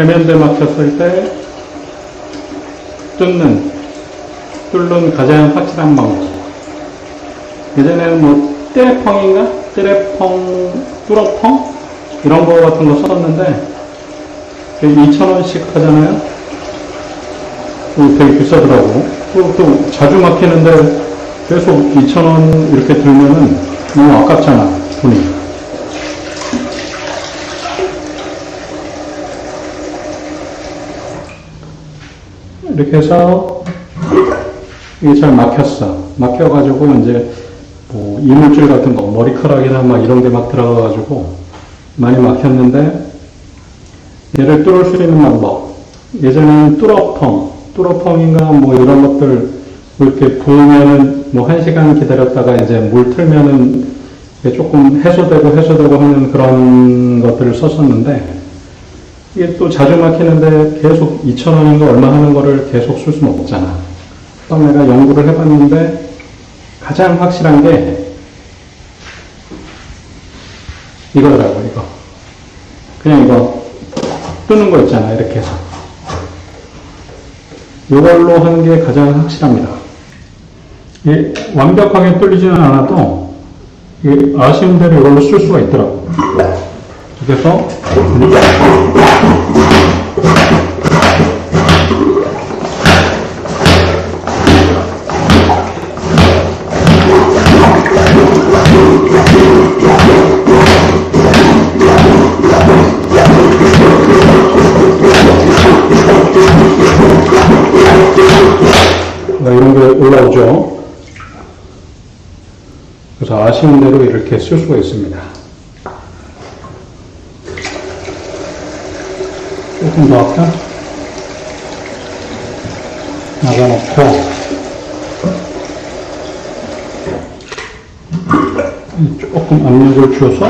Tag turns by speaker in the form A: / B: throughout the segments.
A: 세면대 막혔을 때 뚫는, 뚫는 가장 확실한 방법. 예전에는 뭐, 띠레펑인가? 띠레펑, 뚫어펑? 이런 거 같은 거 썼는데, 2,000원씩 하잖아요? 되게 비싸더라고. 또, 또 자주 막히는데 계속 2,000원 이렇게 들면은 너무 아깝잖아, 돈이. 이렇게 해서 이게 잘 막혔어. 막혀가지고 이제 뭐 이물질 같은 거, 머리카락이나 막 이런 게 막 들어가가지고 많이 막혔는데 얘를 뚫을 수 있는 방법. 예전에는 뚫어펑, 뚫어펑인가 뭐 이런 것들 이렇게 부으면은 뭐 한 시간 기다렸다가 이제 물 틀면은 조금 해소되고 해소되고 하는 그런 것들을 썼었는데 이게 또 자주 막히는데 계속 2,000원인가 얼마 하는 거를 계속 쓸 수는 없잖아. 또 내가 연구를 해봤는데 가장 확실한 게 이거더라고, 이거. 그냥 이거 뜨는 거 있잖아, 이렇게 해서. 이걸로 하는 게 가장 확실합니다. 이게 완벽하게 뚫리지는 않아도 아쉬운 대로 이걸로 쓸 수가 있더라고. 그래서 뭐 이런 게 올라오죠. 그래서 아쉬운 대로 이렇게 쓸 수가 있습니다. udatka. Naravno, to. Okun önünüz ölçüyorsa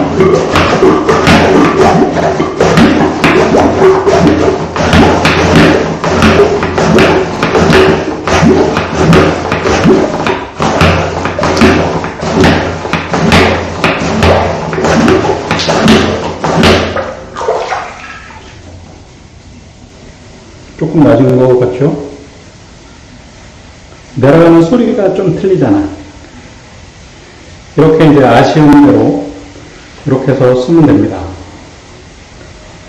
A: 조금 낮은 것 같죠? 내려가는 소리가 좀 틀리잖아. 이렇게 이제 아쉬운 대로 이렇게 해서 쓰면 됩니다.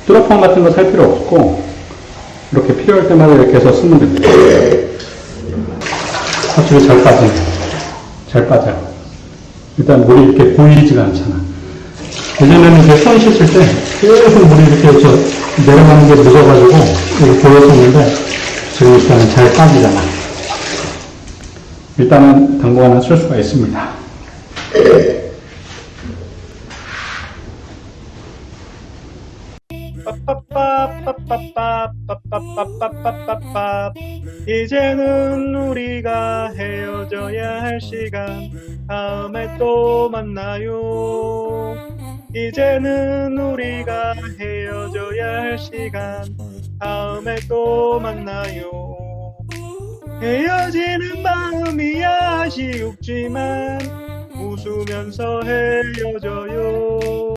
A: 뚜러펑 같은 거 살 필요 없고 이렇게 필요할 때마다 이렇게 해서 쓰면 됩니다. 확실히 잘 빠지네. 잘 빠져. 일단 물이 이렇게 보이지가 않잖아. 예전에는 이렇게 손 씻을 때 계속 물이 이렇게 해서 내려가는 게 무서워가지고 이렇게 보였었는데 지금 일단은 잘 빠지잖아. 일단은 당분간은 쓸 수가 있습니다.
B: 빠빠빠빠빠빠빠빠빠빠 이제는 우리가 헤어져야 할 시간 다음에 또 만나요 이제는 우리가 헤어져야 할 시간. 다음에 또 만나요. 헤어지는 마음이 아쉽지만 웃으면서 헤어져요